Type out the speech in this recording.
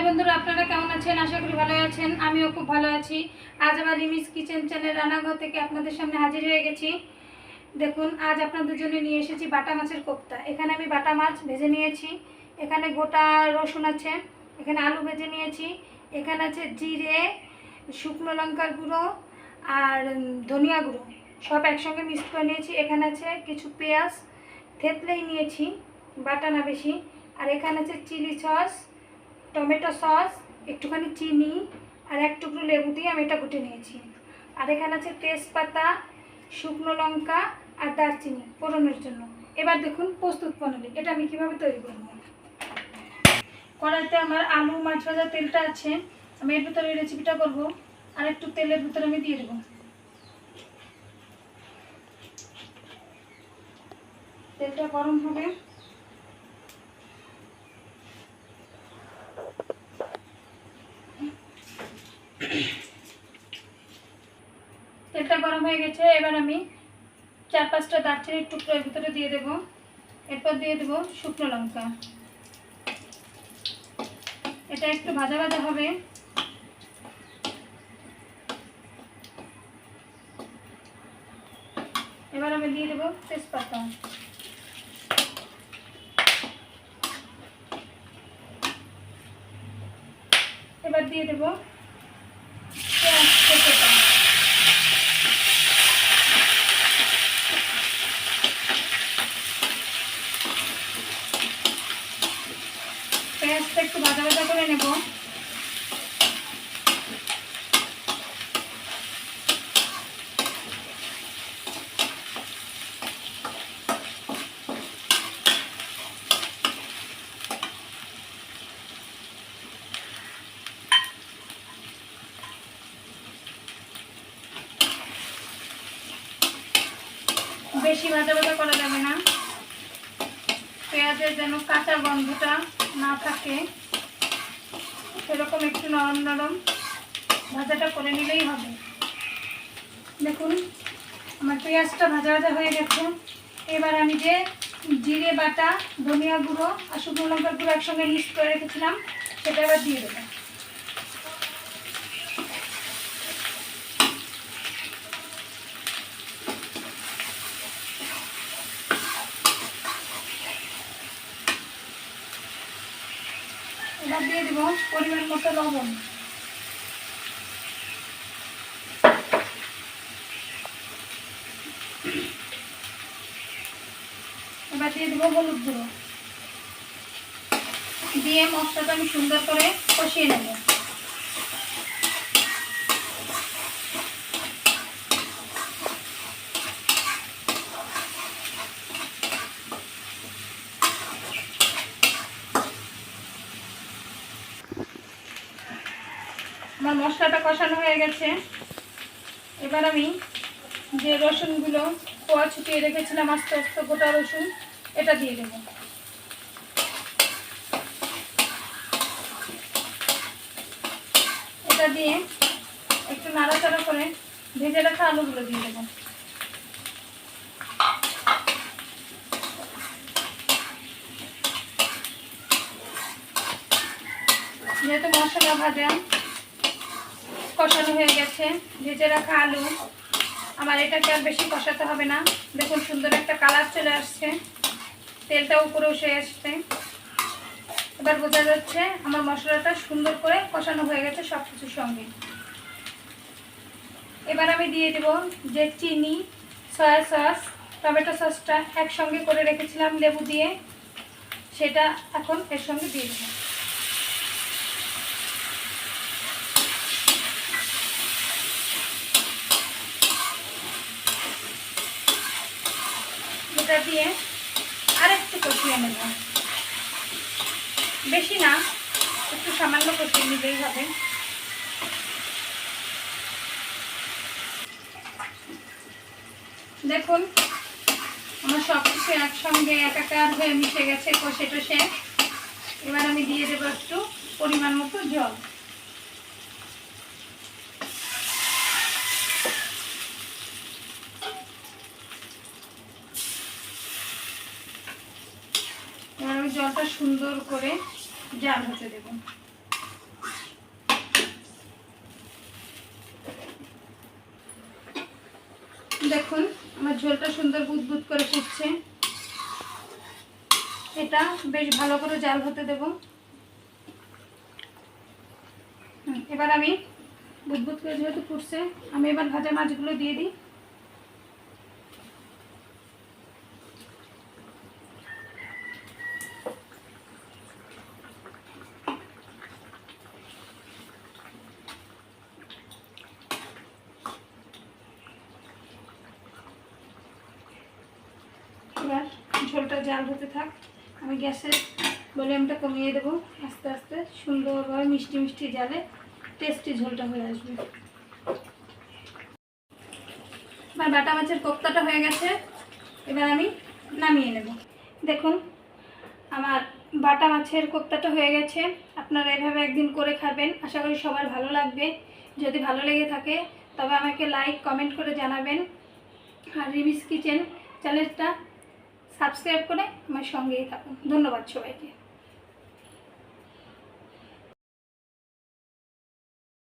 High বন্ধুরা, আপনারা কেমন আছেন? আশা করি ভালো আছেন। আমিও খুব ভালো আছি। আজ আবার রিমিস কিচেন চ্যানেল রান্নাঘর থেকে আপনাদের সামনে হাজির হয়ে গেছি। দেখুন, আজ আপনাদের জন্য নিয়ে এসেছি বাটা মাছের কোপ্তা। এখানে আমি বাটা মাছ ভেজে নিয়েছি। এখানে গোটা রসুন আছে, এখানে আলু ভেজে নিয়েছি। এখানে আছে জিরে, শুকনো লঙ্কার গুঁড়ো আর ধনিয়া গুঁড়ো। সব একসঙ্গে মিক্স করে নিয়েছি। এখানে আছে কিছু পেঁয়াজ। থেতলেই নিয়েছি, বাটা না বেশি। আর এখানে আছে চিলি সস টমেটো সস, একটুখানি চিনি আর এক টুকরো লেবু দিয়ে আমি এটা গুটে নিয়েছি। আর এখানে আছে তেজপাতা, শুকনো লঙ্কা আর দারচিনি ফোড়নের জন্য। এবার দেখুন প্রস্তুত প্রণালী এটা আমি কীভাবে তৈরি করব। কড়াইতে আমার আলু, মাছ ভাজা তেলটা আছে, আমি এর ভিতরে রেসিপিটা করব। আর একটু তেলের ভিতরে আমি দিয়ে দেবো। তেলটা গরম হবে তেলটা গরম হয়ে গেছে, এবার আমি চার পাঁচটা দারচিনির টুকরো এর ভিতরে দিয়ে দেবো। এরপর দিয়ে দেবো শুকনো লঙ্কা। এটা একটু ভাজা ভাজা হবে। এবার আমি দিয়ে দেবো তেজপাতা। এবার দিয়ে দেবো পেঁয়াজ কুচোটা। পেঁয়াজটা একটু ভাজা ভাজা করে নেব বেশি ভাজা ভাজা করা যাবে না। পেঁয়াজের যেন কাঁচা গন্ধটা না থাকে, সেরকম একটু নরম নরম ভাজাটা করে নিলেই হবে। দেখুন, আমার পেঁয়াজটা ভাজা ভাজা হয়ে গেছে। এবার আমি যে জিরে বাটা, ধনিয়া গুঁড়ো আর শুকনো লঙ্কার গুঁড়ো একসঙ্গে মিক্স করে রেখেছিলাম, সেটা এবার দিয়ে দেবো। এবার দিয়ে দেবো, পরিমাণ মতো লবণ। এবার দিয়ে দেবো হলুদ গুঁড়ো। দিয়ে মশলাটা আমি সুন্দর করে কষিয়ে নেব। আমার মশলাটা কষানো হয়ে গেছে। এবার আমি যে রসুনগুলো কোয়া ছুটিয়ে রেখেছিলাম, আস্তে আস্তে গোটা রসুন, এটা দিয়ে দেবো। এটা দিয়ে একটু নাড়াচাড়া করে ভেজে রাখা আলুগুলো দিয়ে দেবো। যেহেতু মশলা ভাজা কষানো হয়ে গেছে। ভেজে রাখা আলু। আমার এটাকে আর বেশি কষাতে হবে না। দেখুন সুন্দর একটা কালার চলে আসছে। তেলটা উপরে উঠে আসছে। এবার বোঝা যাচ্ছে আমার মশলাটা সুন্দর করে কষানো হয়ে গেছে সব কিছুর সঙ্গে। এবার আমি দিয়ে দেব যে চিনি, সয়া সস, টমেটো সসটা একসঙ্গে করে রেখেছিলাম লেবু দিয়ে। সেটা এখন এর সঙ্গে দিয়ে দেবো। এটা দিয়ে আরেকটু কষিয়ে নেব। বেশি না, একটু সামান্য কষিয়ে নিলেই হবে। দেখুন, আমার সব কিছু একসঙ্গে একাকার হয়ে মিশে গেছে কষে টষে এবার আমি দিয়ে দেবো একটু পরিমাণ মতো জল। জলটা সুন্দর করে জাল হতে দেব। দেখুন, আমার ঝোলটা সুন্দর বুদবুদ করে ফুটছে। এটা বেশ ভালো করে জাল হতে দেব। এবার আমি বুদবুদ করে যেহেতু ফুটছে, আমি এবার ভাজা মাছগুলো দিয়ে দিই। জাল হতে থাক, আমি গ্যাসের ভলিউমটা কমিয়ে দেবো আস্তে আস্তে, সুন্দরভাবে মিষ্টি মিষ্টি জালে টেস্টি ঝোলটা হয়ে আসবে। এবার বাটা মাছের কোপ্তাটা হয়ে গেছে, এবার আমি নামিয়ে নেব। দেখুন, আমার বাটা মাছের কোপ্তাটা হয়ে গেছে, আপনারা এভাবে একদিন করে খাবেন, আশা করি সবার ভালো লাগবে। যদি ভালো লেগে থাকে, তবে আমাকে লাইক কমেন্ট করে জানাবেন। আর রিমিস কিচেন চ্যানেলটা সাবস্ক্রাইব করে আমার সঙ্গেই থাকুন। ধন্যবাদ সবাইকে।